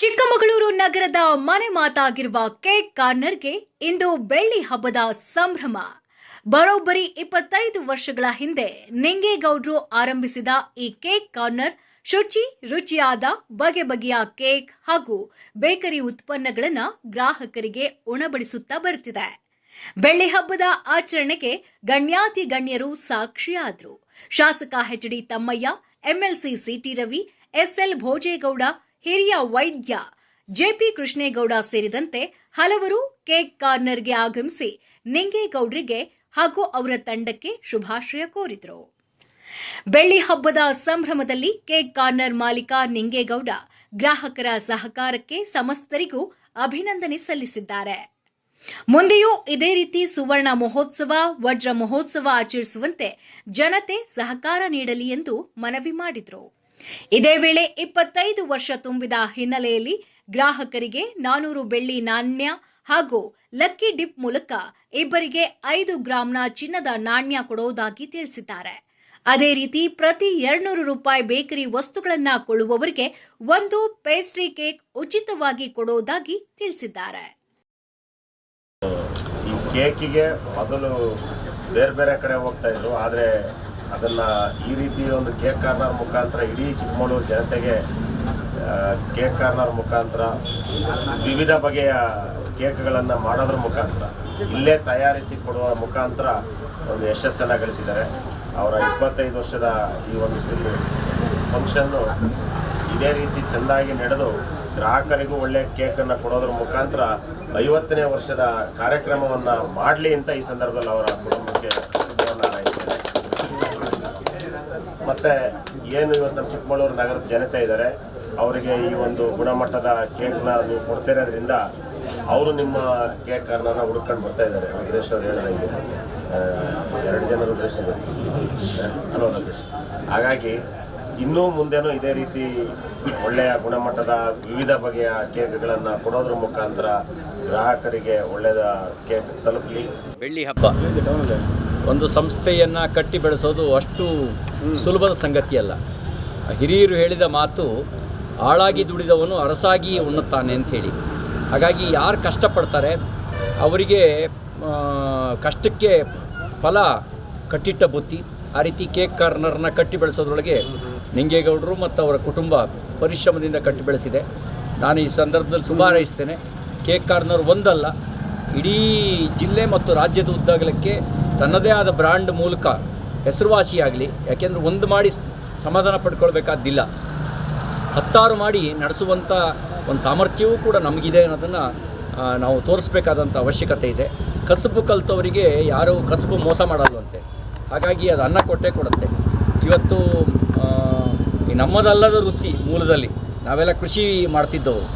ಚಿಕ್ಕಮಗಳೂರು ನಗರದ ಮನೆ ಮಾತಾಗಿರುವ ಕೇಕ್ ಕಾರ್ನರ್ಗೆ ಇಂದು ಬೆಳ್ಳಿ ಹಬ್ಬದ ಸಂಭ್ರಮ. ಬರೋಬ್ಬರಿ ಇಪ್ಪತ್ತೈದು ವರ್ಷಗಳ ಹಿಂದೆ ನಿಂಗೇಗೌಡ್ರು ಆರಂಭಿಸಿದ ಈ ಕೇಕ್ ಕಾರ್ನರ್ ಶುಚಿ, ರುಚಿಯಾದ, ಬಗೆ ಬಗೆಯ ಕೇಕ್ ಹಾಗೂ ಬೇಕರಿ ಉತ್ಪನ್ನಗಳನ್ನು ಗ್ರಾಹಕರಿಗೆ ಉಣಬಡಿಸುತ್ತಾ ಬರುತ್ತಿದೆ. ಬೆಳ್ಳಿ ಹಬ್ಬದ ಆಚರಣೆಗೆ ಗಣ್ಯಾತಿ ಗಣ್ಯರು ಸಾಕ್ಷಿಯಾದರು. ಶಾಸಕ H D Thammaiah, MLC CT Ravi SL Bhojegowda ಹಿರಿಯ ವೈದ್ಯ ಜೆಪಿ ಕೃಷ್ಣೇಗೌಡ ಸೇರಿದಂತೆ ಹಲವರು ಕೇಕ್ ಕಾರ್ನರ್ಗೆ ಆಗಮಿಸಿ ನಿಂಗೇಗೌಡರಿಗೆ ಹಾಗೂ ಅವರ ತಂಡಕ್ಕೆ ಶುಭಾಶಯ ಕೋರಿದರು. ಬೆಳ್ಳಿ ಹಬ್ಬದ ಸಂಭ್ರಮದಲ್ಲಿ ಕೇಕ್ ಕಾರ್ನರ್ ಮಾಲೀಕ ನಿಂಗೇಗೌಡ ಗ್ರಾಹಕರ ಸಹಕಾರಕ್ಕೆ ಸಮಸ್ತರಿಗೂ ಅಭಿನಂದನೆ ಸಲ್ಲಿಸಿದ್ದಾರೆ. ಮುಂದೆಯೂ ಇದೇ ರೀತಿ ಸುವರ್ಣ ಮಹೋತ್ಸವ, ವಜ್ರ ಮಹೋತ್ಸವ ಆಚರಿಸುವಂತೆ ಜನತೆ ಸಹಕಾರ ನೀಡಲಿ ಎಂದು ಮನವಿ ಮಾಡಿದರು. ಇದೇ ವೇಳೆ ಇಪ್ಪತ್ತೈದು ವರ್ಷ ತುಂಬಿದ ಹಿನ್ನೆಲೆಯಲ್ಲಿ ಗ್ರಾಹಕರಿಗೆ ನಾನೂರು ಬೆಳ್ಳಿ ನಾಣ್ಯ ಹಾಗೂ ಲಕ್ಕಿ ಡಿಪ್ ಮೂಲಕ ಇಬ್ಬರಿಗೆ ಐದು ಗ್ರಾಂನ ಚಿನ್ನದ ನಾಣ್ಯ ಕೊಡುವುದಾಗಿ ತಿಳಿಸಿದ್ದಾರೆ. ಅದೇ ರೀತಿ ಪ್ರತಿ ಎರಡ್ನೂರು ರೂಪಾಯಿ ಬೇಕರಿ ವಸ್ತುಗಳನ್ನ ಕೊಳ್ಳುವವರಿಗೆ ಒಂದು ಪೇಸ್ಟ್ರಿ ಕೇಕ್ ಉಚಿತವಾಗಿ ಕೊಡುವುದಾಗಿ ತಿಳಿಸಿದ್ದಾರೆ. ಈ ಕೇಕಿಗೆ ಮೊದಲು ಬೇರೆ ಬೇರೆ ಕಡೆ ಹೋಗ್ತಾ ಇದ್ರು, ಆದರೆ ಅದನ್ನು ಈ ರೀತಿ ಒಂದು ಕೇಕ್ ಕಾರ್ನರ್ ಮುಖಾಂತರ ಇಡೀ ಚಿಕ್ಕಮಗಳೂರು ಜನತೆಗೆ ಕೇಕ್ ಕಾರ್ನರ್ ಮುಖಾಂತರ ವಿವಿಧ ಬಗೆಯ ಕೇಕ್ಗಳನ್ನು ಮಾಡೋದ್ರ ಮುಖಾಂತರ, ಇಲ್ಲೇ ತಯಾರಿಸಿ ಕೊಡುವ ಮುಖಾಂತರ ಒಂದು ಯಶಸ್ಸನ್ನು ಗಳಿಸಿದ್ದಾರೆ. ಅವರ ಇಪ್ಪತ್ತೈದು ವರ್ಷದ ಈ ಒಂದು ಸಿಲ್ಲು ಫಂಕ್ಷನ್ನು ಇದೇ ರೀತಿ ಚೆಂದಾಗಿ ನಡೆದು ಗ್ರಾಹಕರಿಗೂ ಒಳ್ಳೆಯ ಕೇಕನ್ನು ಕೊಡೋದ್ರ ಮುಖಾಂತರ ಐವತ್ತನೇ ವರ್ಷದ ಕಾರ್ಯಕ್ರಮವನ್ನು ಮಾಡಲಿ ಅಂತ ಈ ಸಂದರ್ಭದಲ್ಲಿ ಅವರ ಕುಟುಂಬಕ್ಕೆ ಮತ್ತು ಏನು ಇವತ್ತು ನಮ್ಮ ಚಿಕ್ಕಮಗಳೂರು ನಗರದ ಜನತೆ ಇದ್ದಾರೆ, ಅವರಿಗೆ ಈ ಒಂದು ಗುಣಮಟ್ಟದ ಕೇಕ್ನ ನೀವು ಕೊಡ್ತಿರೋದ್ರಿಂದ ಅವರು ನಿಮ್ಮ ಕೇಕ್ ಕಾರ್ನ ಹುಡ್ಕೊಂಡು ಬರ್ತಾ ಇದ್ದಾರೆ. ಗಿರೀಶ್ ಅವ್ರು ಹೇಳಿದಂಗೆ ಎರಡು ಜನ ಉದ್ದೇಶ ಹಲೋ ಲೋಕೇಶ್ ಹಾಗಾಗಿ ಇನ್ನೂ ಮುಂದೆನೂ ಇದೇ ರೀತಿ ಒಳ್ಳೆಯ ಗುಣಮಟ್ಟದ ವಿವಿಧ ಬಗೆಯ ಕೇಕ್ಗಳನ್ನು ಕೊಡೋದ್ರ ಮುಖಾಂತರ ಗ್ರಾಹಕರಿಗೆ ಒಳ್ಳೆಯದ ಕೇಕ್ ತಲುಪಲಿ. ಬೆಳ್ಳಿ ಹಬ್ಬ. ಒಂದು ಸಂಸ್ಥೆಯನ್ನು ಕಟ್ಟಿ ಬೆಳೆಸೋದು ಅಷ್ಟು ಸುಲಭದ ಸಂಗತಿಯಲ್ಲ ಹಿರಿಯರು ಹೇಳಿದ ಮಾತು ಆಳಾಗಿ ದುಡಿದವನು ಅರಸಾಗಿ ಉಣ್ಣುತ್ತಾನೆ ಅಂಥೇಳಿ ಹಾಗಾಗಿ ಯಾರು ಕಷ್ಟಪಡ್ತಾರೆ, ಅವರಿಗೆ ಕಷ್ಟಕ್ಕೆ ಫಲ ಕಟ್ಟಿಟ್ಟ ಬುತ್ತಿ. ಆ ರೀತಿ ಕೇಕ್ ಕಾರ್ನರ್ನ ಕಟ್ಟಿ ಬೆಳೆಸೋದ್ರೊಳಗೆ ನಿಂಗೇಗೌಡರು ಮತ್ತು ಅವರ ಕುಟುಂಬ ಪರಿಶ್ರಮದಿಂದ ಕಟ್ಟಿ ಬೆಳೆಸಿದೆ. ನಾನು ಈ ಸಂದರ್ಭದಲ್ಲಿ ಶುಭ ಹಾರೈಸ್ತೇನೆ ಕೇಕ್ ಕಾರ್ನರ್ ಒಂದಲ್ಲ, ಇಡೀ ಜಿಲ್ಲೆ ಮತ್ತು ರಾಜ್ಯದ ಉದ್ದಾಗಲಕ್ಕೆ ತನ್ನದೇ ಆದ ಬ್ರ್ಯಾಂಡ್ ಮೂಲಕ ಹೆಸರುವಾಸಿಯಾಗಲಿ, ಯಾಕೆಂದರೆ ಒಂದು ಮಾಡಿ ಸಮಾಧಾನ ಪಡ್ಕೊಳ್ಬೇಕಾದ್ದಿಲ್ಲ ಹತ್ತಾರು ಮಾಡಿ ನಡೆಸುವಂಥ ಒಂದು ಸಾಮರ್ಥ್ಯವೂ ಕೂಡ ನಮಗಿದೆ ಅನ್ನೋದನ್ನು ನಾವು ತೋರಿಸ್ಬೇಕಾದಂಥ ಅವಶ್ಯಕತೆ ಇದೆ. ಕಸಬು ಕಲಿತವರಿಗೆ ಯಾರೂ ಕಸಬು ಮೋಸ ಮಾಡಲ್ವಂತೆ ಹಾಗಾಗಿ ಅದು ಅನ್ನ ಕೊಟ್ಟೇ ಕೊಡುತ್ತೆ. ಇವತ್ತು ಈ ನಮ್ಮದಲ್ಲದ ವೃತ್ತಿ ಮೂಲದಲ್ಲಿ ನಾವೆಲ್ಲ ಕೃಷಿ ಮಾಡ್ತಿದ್ದವರು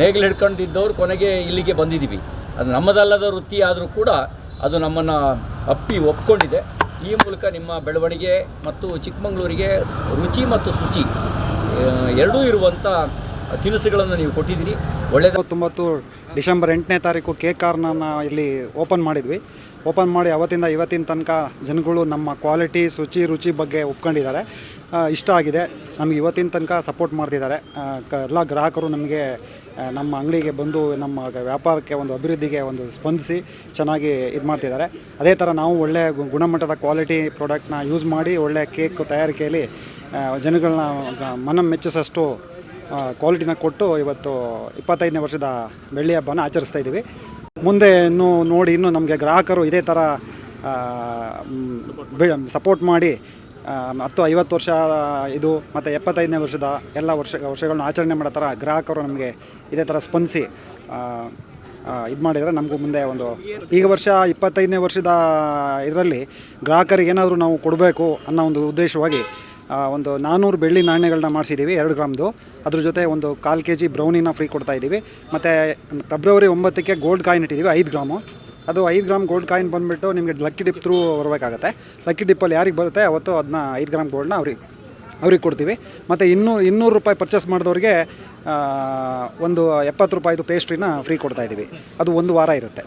ನೇಗಿಲು ಹಿಡ್ಕೊಂಡಿದ್ದವ್ರು ಕೊನೆಗೆ ಇಲ್ಲಿಗೆ ಬಂದಿದ್ದೀವಿ. ಅದು ನಮ್ಮದಲ್ಲದ ವೃತ್ತಿ ಆದರೂ ಕೂಡ ಅದು ನಮ್ಮನ್ನು ಅಪ್ಪಿ ಒಪ್ಕೊಂಡಿದೆ. ಈ ಮೂಲಕ ನಿಮ್ಮ ಬೆಳವಣಿಗೆ ಮತ್ತು ಚಿಕ್ಕಮಗಳೂರಿಗೆ ರುಚಿ ಮತ್ತು ಶುಚಿ ಎರಡೂ ಇರುವಂಥ ತಿನಿಸುಗಳನ್ನು ನೀವು ಕೊಟ್ಟಿದ್ದೀರಿ. ಒಳ್ಳೆಯದು ತೊಂಬತ್ತು ಡಿಸೆಂಬರ್ ಎಂಟನೇ ತಾರೀಕು ಕೇಕ್ ಕಾರ್ನನ್ನು ಇಲ್ಲಿ ಓಪನ್ ಮಾಡಿದ್ವಿ. ಓಪನ್ ಮಾಡಿ ಅವತ್ತಿಂದ ಇವತ್ತಿನ ತನಕ ಜನಗಳು ನಮ್ಮ ಕ್ವಾಲಿಟಿ, ಶುಚಿ, ರುಚಿ ಬಗ್ಗೆ ಒಪ್ಕೊಂಡಿದ್ದಾರೆ. ಇಷ್ಟ ಆಗಿದೆ. ನಮಗೆ ಇವತ್ತಿನ ತನಕ ಸಪೋರ್ಟ್ ಮಾಡ್ತಿದ್ದಾರೆ. ಕ, ಎಲ್ಲ ಗ್ರಾಹಕರು ನಮಗೆ ನಮ್ಮ ಅಂಗಡಿಗೆ ಬಂದು ನಮ್ಮ ವ್ಯಾಪಾರಕ್ಕೆ ಒಂದು ಅಭಿವೃದ್ಧಿಗೆ ಒಂದು ಸ್ಪಂದಿಸಿ ಚೆನ್ನಾಗಿ ಇದು ಮಾಡ್ತಿದ್ದಾರೆ. ಅದೇ ಥರ ನಾವು ಒಳ್ಳೆಯ ಗುಣಮಟ್ಟದ ಕ್ವಾಲಿಟಿ ಪ್ರಾಡಕ್ಟ್ನ ಯೂಸ್ ಮಾಡಿ ಒಳ್ಳೆಯ ಕೇಕ್ ತಯಾರಿಕೆಯಲ್ಲಿ ಜನಗಳನ್ನ ಮನ ಮೆಚ್ಚಿಸೋಷ್ಟು ಕ್ವಾಲಿಟಿನ ಕೊಟ್ಟು ಇವತ್ತು ಇಪ್ಪತ್ತೈದನೇ ವರ್ಷದ ಬೆಳ್ಳಿ ಹಬ್ಬನ ಆಚರಿಸ್ತಾ ಇದ್ದೀವಿ. ಮುಂದೆ ಇನ್ನೂ ನೋಡಿ ಇನ್ನೂ ನಮಗೆ ಗ್ರಾಹಕರು ಇದೇ ಥರ ಸಪೋರ್ಟ್ ಮಾಡಿ ಹತ್ತು ಐವತ್ತು ವರ್ಷ ಇದು, ಮತ್ತು ಎಪ್ಪತ್ತೈದನೇ ವರ್ಷದ ಎಲ್ಲ ವರ್ಷ, ವರ್ಷಗಳನ್ನ ಆಚರಣೆ ಮಾಡೋ ಥರ ಗ್ರಾಹಕರು ನಮಗೆ ಇದೇ ಥರ ಸ್ಪಂದಿಸಿ ಇದು ಮಾಡಿದರೆ ನಮಗೂ ಮುಂದೆ ಒಂದು, ಈಗ ವರ್ಷ ಇಪ್ಪತ್ತೈದನೇ ವರ್ಷದ ಇದರಲ್ಲಿ ಗ್ರಾಹಕರಿಗೆ ಏನಾದರೂ ನಾವು ಕೊಡಬೇಕು ಅನ್ನೋ ಒಂದು ಉದ್ದೇಶವಾಗಿ ಒಂದು ನಾನ್ನೂರು ಬೆಳ್ಳಿ ನಾಣ್ಯಗಳನ್ನ ಮಾಡಿಸಿದ್ದೀವಿ, ಎರಡು ಗ್ರಾಮ್ದು. ಅದ್ರ ಜೊತೆ ಒಂದು ಕಾಲು ಕೆ ಜಿ ಬ್ರೌನಿನ ಫ್ರೀ ಕೊಡ್ತಾ ಇದ್ದೀವಿ. ಮತ್ತು ಫೆಬ್ರವರಿ ಒಂಬತ್ತಕ್ಕೆ ಗೋಲ್ಡ್ ಕಾಯಿನ್ ಇಟ್ಟಿದ್ದೀವಿ, ಐದು ಗ್ರಾಮು. ಅದು ಐದು ಗ್ರಾಮ್ ಗೋಲ್ಡ್ ಕಾಯಿನ್ ಬಂದುಬಿಟ್ಟು ನಿಮಗೆ ಲಕ್ಕಿ ಡಿಪ್ ಥ್ರೂ ಬರಬೇಕಾಗತ್ತೆ. ಲಕ್ಕಿ ಡಿಪ್ಪಲ್ಲಿ ಯಾರಿಗೆ ಬರುತ್ತೆ, ಅವತ್ತು ಅದನ್ನ ಐದು ಗ್ರಾಮ್ ಗೋಲ್ಡ್ನ ಅವ್ರಿಗೆ ಅವ್ರಿಗೆ ಕೊಡ್ತೀವಿ. ಮತ್ತು ಇನ್ನೂ, ಇನ್ನೂರು ರೂಪಾಯಿ ಪರ್ಚೇಸ್ ಮಾಡಿದವ್ರಿಗೆ ಒಂದು ಎಪ್ಪತ್ತು ರೂಪಾಯಿದು ಪೇಸ್ಟ್ರಿನ ಫ್ರೀ ಕೊಡ್ತಾ ಇದ್ದೀವಿ. ಅದು ಒಂದು ವಾರ ಇರುತ್ತೆ.